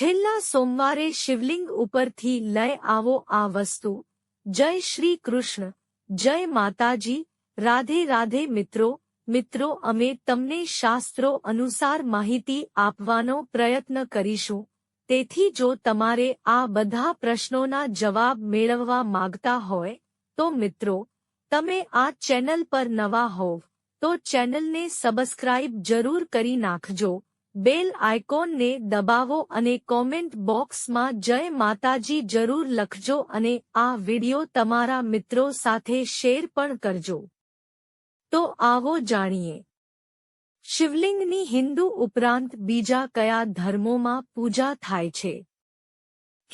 છેલ્લા સોમવારે શિવલિંગ ઉપરથી લઈ આવો આ વસ્તુ. જય શ્રી કૃષ્ણ. જય માતાજી. રાધે રાધે મિત્રો. મિત્રો, અમે તમને શાસ્ત્રો અનુસાર માહિતી આપવાનો પ્રયત્ન કરીશું. તેથી જો તમારે આ બધા પ્રશ્નોના જવાબ મેળવવા માંગતા હોય, તો મિત્રો, તમે આ ચેનલ પર નવા હોવ, તો ચેનલને સબસ્ક્રાઇબ જરૂર કરી નાખજો. બેલ આઇકોનને દબાવો અને કોમેન્ટ બોક્સમાં જય માતાજી જરૂર લખજો અને આ વિડિયો તમારા મિત્રો સાથે શેર પણ કરજો. તો આવો જાણીએ. શિવલિંગની હિન્દુ ઉપરાંત બીજા કયા ધર્મોમાં પૂજા થાય છે?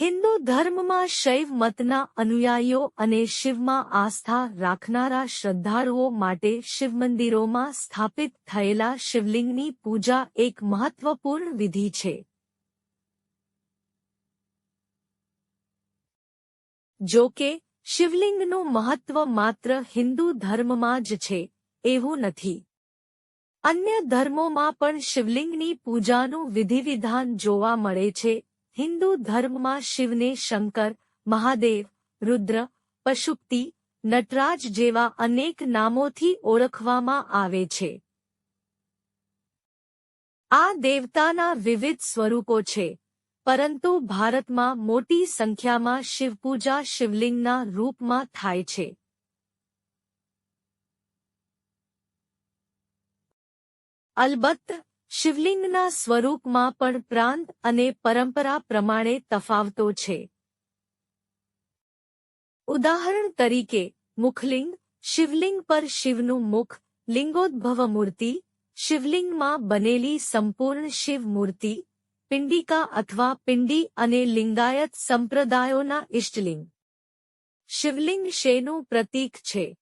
હિન્દુ ધર્મમાં શૈવ મતના અનુયાયીઓ અને શિવમાં આસ્થા રાખનારા શ્રદ્ધાળુઓ માટે શિવમંદિરોમાં સ્થાપિત થયેલા શિવલિંગની પૂજા એક મહત્વપૂર્ણ વિધિ છે. જો કે, શિવલિંગનું મહત્વ માત્ર હિન્દુ ધર્મમાં જ છે, એવું નથી. અન્ય ધર્મોમાં પણ શિવલિંગની પૂજાનું વિધિવિધાન જોવા મળે છે હિન્દુ ધર્મમાં શિવને શંકર, મહાદેવ, રુદ્ર, પશુપતિ, નટરાજ જેવા અનેક નામોથી ઓળખવામાં આવે છે. આ દેવતાના વિવિધ સ્વરૂપો છે, પરંતુ ભારતમાં મોટી સંખ્યામાં શિવપૂજા શિવલિંગના રૂપમાં થાય છે. અલબત્ત શિવલિંગના સ્વરૂપમાં પણ પ્રાંત અને પરંપરા પ્રમાણે તફાવતો છે. ઉદાહરણ તરીકે, મુખલિંગ, શિવલિંગ પર શિવનું મુખ લિંગોદ્ભવ મૂર્તિ શિવલિંગમાં બનેલી સંપૂર્ણ શિવ મૂર્તિ પિંડિકા અથવા પિંડી અને લિંગાયત સંપ્રદાયોના ઇષ્ટલિંગ. શિવલિંગ શેનું પ્રતીક છે?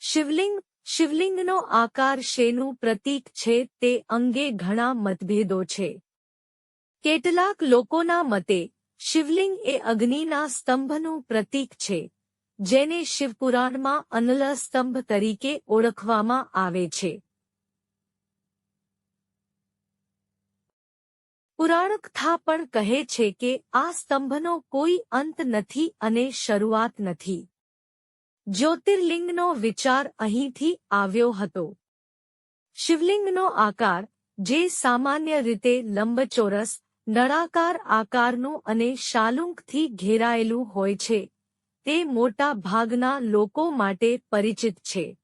શિવલિંગ શિવલિંગનો આકાર શેનું પ્રતીક છે તે અંગે ઘણા મતભેદો છે. કેટલાક લોકોના મતે, શિવલિંગ એ અગ્નિના સ્તંભનું પ્રતીક છે, જેને શિવપુરાણમાં અનલ સ્તંભ તરીકે ઓળખવામાં આવે છે. પુરાણકથા પણ કહે છે કે આ સ્તંભનો કોઈ અંત નથી અને શરૂઆત નથી. જ્યોતિર્લિંગનો વિચાર અહીંથી આવ્યો હતો. શિવલિંગનો આકાર, જે સામાન્ય રીતે લંબચોરસ, નળાકાર આકારનું અને શાલુંકથી ઘેરાયેલું હોય છે, તે મોટા ભાગના લોકો માટે પરિચિત છે.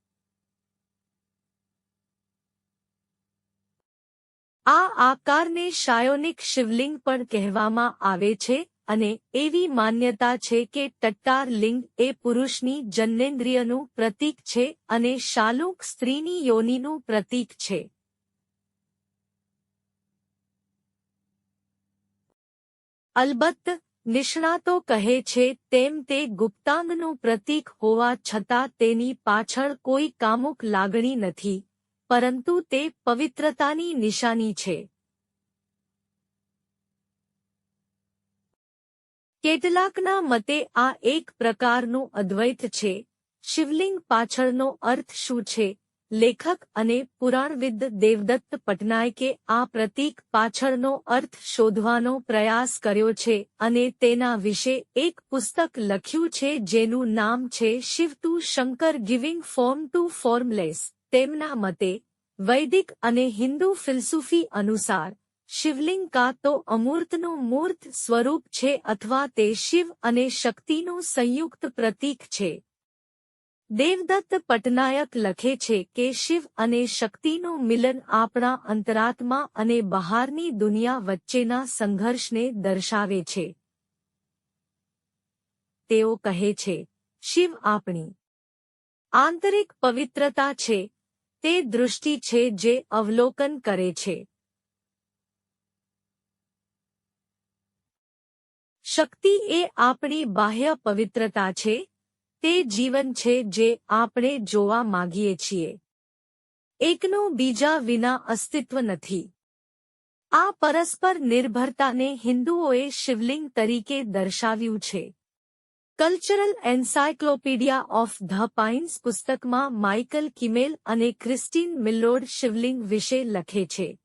આ આકારને શાયોનિક શિવલિંગ પણ કહેવામાં આવે છે અને એવી માન્યતા છે કે ટટ્ટાર લિંગ એ પુરુષની જન્નેન્દ્રિયનું પ્રતીક છે અને શાલુક સ્ત્રીની યોનિનું પ્રતીક છે. અલબત્ત નિષ્ણાતો કહે છે, તેમ તે ગુપ્તાંગનું પ્રતીક હોવા છતાં તેની પાછળ કોઈ કામુક લાગણી નથી, પરંતુ તે પવિત્રતાની નિશાની છે. કેટલાકના મતે આ એક પ્રકારનું અદ્વૈત છે. શિવલિંગ પાછળનો અર્થ શું છે? લેખક અને પુરાણવિદ દેવદત્ત પટનાયકે આ પ્રતીક પાછળનો અર્થ શોધવાનો પ્રયાસ કર્યો છે અને તેના વિશે એક પુસ્તક લખ્યું છે જેનું નામ છે Shiv to Shankar giving form to formless. તેમના મતે, વૈદિક અને હિન્દુ ફિલસૂફી અનુસાર શિવલિંગ કાં તો અમૂર્તનું મૂર્ત સ્વરૂપ છે અથવા તે શિવ અને શક્તિનું સંયુક્ત પ્રતીક છે. દેવદત્ત પટનાયક લખે છે કે શિવ અને શક્તિનું મિલન આપણા અંતરાત્મા અને બહારની દુનિયા વચ્ચેના સંઘર્ષને દર્શાવે છે. તેઓ કહે છે, શિવ આપણી આંતરિક પવિત્રતા છે. તે દૃષ્ટિ છે જે અવલોકન કરે છે. શક્તિ એ આપણી બાહ્ય પવિત્રતા છે, તે જીવન છે જે આપણે જોવા માગીએ છીએ. એકનું બીજા વિના અસ્તિત્વ નથી. આ પરસ્પર નિર્ભરતાને હિન્દુઓએ શિવલિંગ તરીકે દર્શાવ્યું છે. Cultural encyclopedia of the penis પુસ્તકમાં માઇકલ કિમેલ અને ક્રિસ્ટીન મિલ્લોડ શિવલિંગ વિશે લખે છે.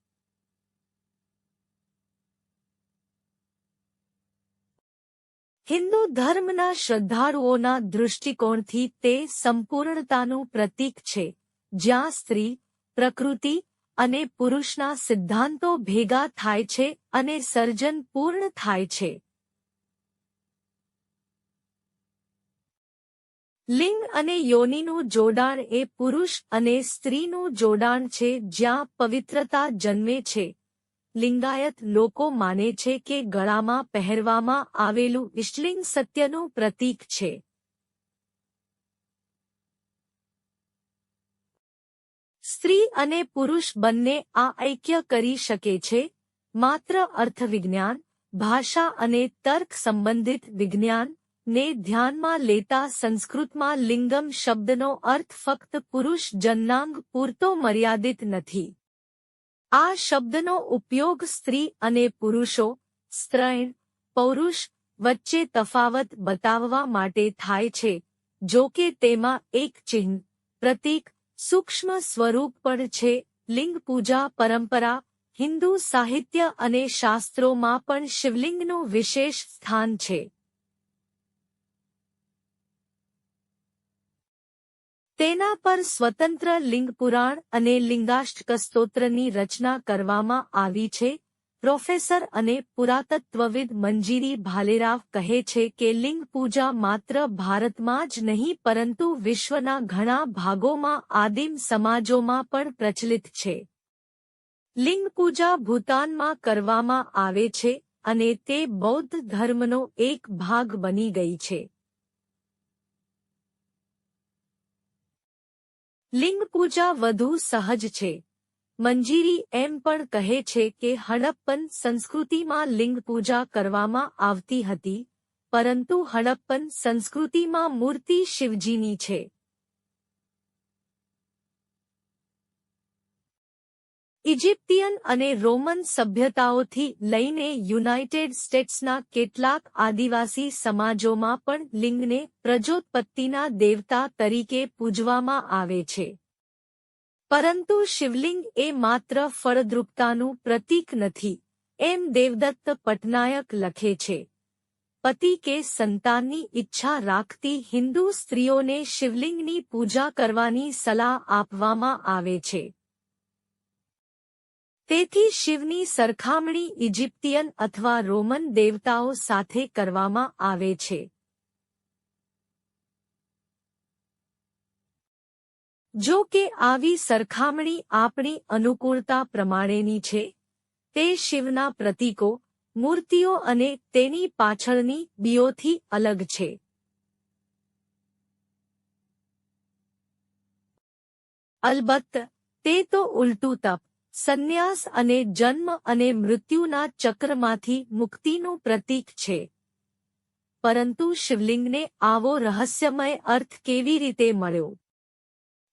હિન્દુ ધર્મના શ્રદ્ધાળુઓના દૃષ્ટિકોણથી તે સંપૂર્ણતાનું પ્રતીક છે, જ્યાં સ્ત્રી, પ્રકૃતિ અને પુરુષના સિદ્ધાંતો ભેગા થાય છે અને સર્જન પૂર્ણ થાય છે. લિંગ અને યોનિનું જોડાણ એ પુરુષ અને સ્ત્રીનું જોડાણ છે જ્યાં પવિત્રતા જન્મે છે. લિંગાયત લોકો માને છે કે ગળામાં પહેરવામાં આવેલું ઇષ્ટલિંગ સત્યનું પ્રતીક છે. સ્ત્રી અને પુરુષ બંને આ ઐક્ય કરી શકે છે, માત્ર અર્થવિજ્ઞાન, ભાષા અને તર્ક સંબંધિત વિજ્ઞાન ને ધ્યાનમાં લેતા સંસ્કૃતમાં લિંગમ શબ્દનો અર્થ ફક્ત પુરુષ જન્નાંગ પૂરતો મર્યાદિત નથી. આ શબ્દનો ઉપયોગ સ્ત્રી અને પુરુષો, સ્ત્રૈણ, પૌરુષ વચ્ચે તફાવત બતાવવા માટે થાય છે, જો કે તેમાં એક ચિહ્ન, પ્રતીક, સૂક્ષ્મ સ્વરૂપ પણ છે. લિંગ પૂજા પરંપરા, હિન્દુ સાહિત્ય અને શાસ્ત્રોમાં પણ શિવલિંગનું વિશેષ સ્થાન છે. તેના પર સ્વતંત્ર લિંગ પુરાણ અને લિંગાષ્ટક સ્તોત્રની રચના કરવામાં આવી છે. પ્રોફેસર અને પુરાતત્વવિદ મંજીરી ભાલેરાવ કહે છે કે લિંગ પૂજા માત્ર ભારતમાં જ નહીં, પરંતુ વિશ્વના ઘણા ભાગોમાં આદિમ સમાજોમાં પણ પ્રચલિત છે. લિંગ પૂજા ભૂતાનમાં કરવામાં આવે છે અને તે બૌદ્ધ ધર્મનો એક ભાગ બની ગઈ છે. લિંગ પૂજા વધુ સહજ છે. મંજીરી એમ પણ કહે છે કે હડપ્પન સંસ્કૃતિમાં લિંગ પૂજા કરવામાં આવતી હતી, પરંતુ હડપ્પન સંસ્કૃતિમાં મૂર્તિ શિવજીની છે. ઇજિપ્તિયન અને રોમન સભ્યતાઓથી લઈને યુનાઇટેડ સ્ટેટ્સના કેટલાક આદિવાસી સમાજોમાં પણ લિંગને પ્રજોત્પત્તિના દેવતા તરીકે પૂજવામાં આવે છે. પરંતુ શિવલિંગ એ માત્ર ફળદ્રુપતાનું પ્રતીક નથી, એમ દેવદત્ત પટનાયક લખે છે. પતિ કે સંતાનની ઈચ્છા રાખતી હિન્દુ સ્ત્રીઓને શિવલિંગની પૂજા કરવાની સલાહ આપવામાં આવે છે. તેથી શિવની સરખામણી ઇજિપ્તિયન અથવા રોમન દેવતાઓ સાથે કરવામાં આવે છે. જો કે આવી સરખામણી આપણી અનુકૂળતા પ્રમાણેની છે, તે શિવના પ્રતીકો, મૂર્તિઓ અને તેની પાછળની બીઓથી અલગ છે. અલબત્ત, તે તો ઉલટું તપ સંન્યાસ અને જન્મ અને મૃત્યુના ચક્રમાંથી મુક્તિનું પ્રતીક છે. પરંતુ શિવલિંગને આવો રહસ્યમય અર્થ કેવી રીતે મળ્યો?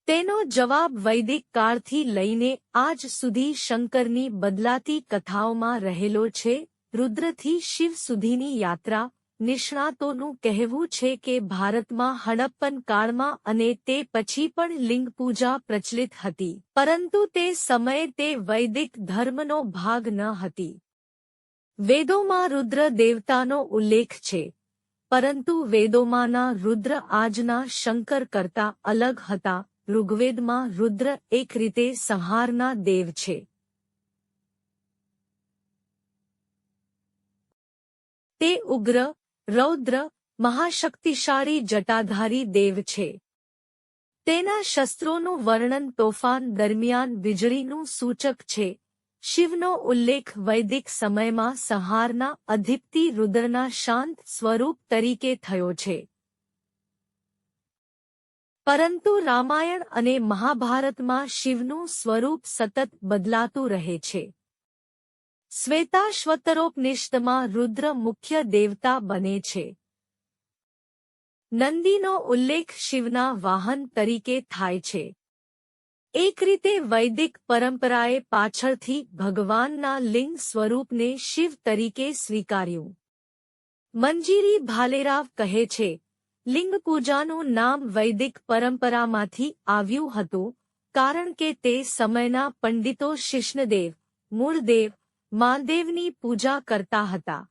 તેનો જવાબ વૈદિક કાળથી લઈને આજ સુધી શંકરની બદલાતી કથાઓમાં રહેલો છે. રુદ્રથી શિવ સુધીની યાત્રા નિષ્ણાતોનું કહેવું છે કે ભારતમાં હડપ્પન કાળમાં અને તે પછી પણ લિંગ પૂજા પ્રચલિત હતી, પરંતુ તે સમયે તે વૈદિક ધર્મનો ભાગ ન હતી. વેદોમાં રુદ્ર દેવતાનો ઉલ્લેખ છે, પરંતુ વેદોમાંના રુદ્ર આજના શંકર કરતા અલગ હતા, ઋગ્વેદમાં રુદ્ર એક રીતે સંહારના દેવ છે. તે ઉગ્ર રૌદ્ર, મહાશક્તિશાળી જટાધારી દેવ છે. તેના શસ્ત્રોનું વર્ણન તોફાન દરમિયાન વીજળીનું સૂચક છે. શિવનો ઉલ્લેખ વૈદિક સમયમાં સંહારના અધિપતિ રુદ્રના શાંત સ્વરૂપ તરીકે થયો છે. પરંતુ રામાયણ અને મહાભારતમાં શિવનું સ્વરૂપ સતત બદલાતું રહે છે. શ્વેતાશ્વતરોપનિષદમાં રુદ્ર મુખ્ય દેવતા બને છે. નંદીનો ઉલ્લેખ શિવના વાહન તરીકે થાય છે. એક રીતે વૈદિક પરંપરાએ પાછળથી ભગવાનના લિંગ સ્વરૂપને શિવ તરીકે સ્વીકાર્યું. મંજીરી ભાલેરાવ કહે છે લિંગ પૂજાનું નામ વૈદિક પરંપરામાંથી આવ્યું હતું, કારણ કે તે સમયના પંડિતો શિષ્ણદેવ, મૂળદેવ મહાદેવની પૂજા કરતા હતા.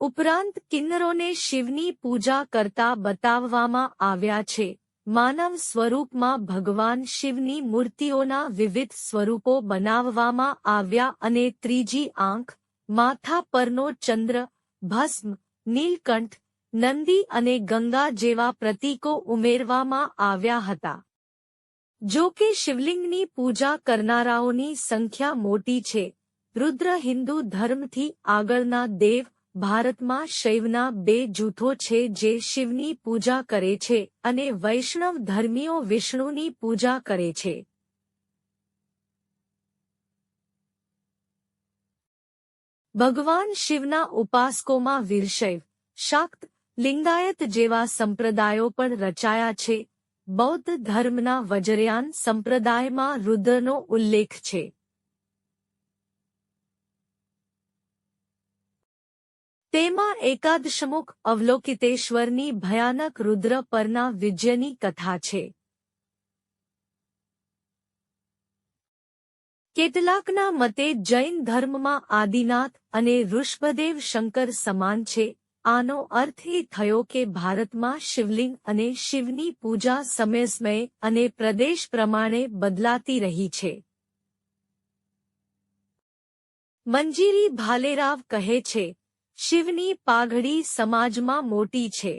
ઉપરાંત કિન્નરોને શિવની પૂજા કરતા બતાવવામાં આવ્યા છે. માનવ સ્વરૂપમાં ભગવાન શિવની મૂર્તિઓના વિવિધ સ્વરૂપો બનાવવામાં આવ્યા અને ત્રીજી આંખ, માથા પરનો ચંદ્ર, ભસ્મ, નીલકંઠ, નંદી અને ગંગા જેવા પ્રતીકો ઉમેરવામાં આવ્યા હતા. જો કે શિવલિંગની પૂજા કરનારાઓની સંખ્યા મોટી છે. રુદ્ર હિન્દુ ધર્મથી આગળના દેવ ભારતમાં શૈવના બે જૂથો છે જે શિવની પૂજા કરે છે અને વૈષ્ણવ ધર્મીઓ વિષ્ણુની પૂજા કરે છે. ભગવાન શિવના ઉપાસકોમાં વીરશૈવ, શાક્ત, લિંગાયત જેવા સંપ્રદાયો પણ રચાયા છે. બૌદ્ધ ધર્મના વજરયાન સંપ્રદાયમાં રુદ્રનો ઉલ્લેખ છે. તેમાં એકાદશમુખ અવલોકિતેશ્વરની ભયાનક રુદ્ર પરના વિજયની કથા છે. કેટલાકના મતે જૈન ધર્મમાં આદિનાથ અને ઋષભદેવ શંકર સમાન છે. આનો અર્થ એ થયો કે ભારતમાં શિવલિંગ અને શિવની પૂજા સમય સમય અને પ્રદેશ પ્રમાણે બદલાતી રહી છે. મંજીરી ભાલેરાવ કહે છે શિવની પાઘડી સમાજમાં મોટી છે.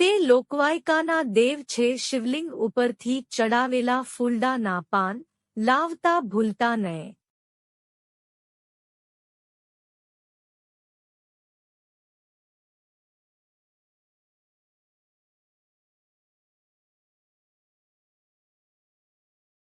તે લોકવાયકાના દેવ છે. શિવલિંગ ઉપરથી ચડાવેલા ફૂલડાના પાન લાવતા ભૂલતા નહીં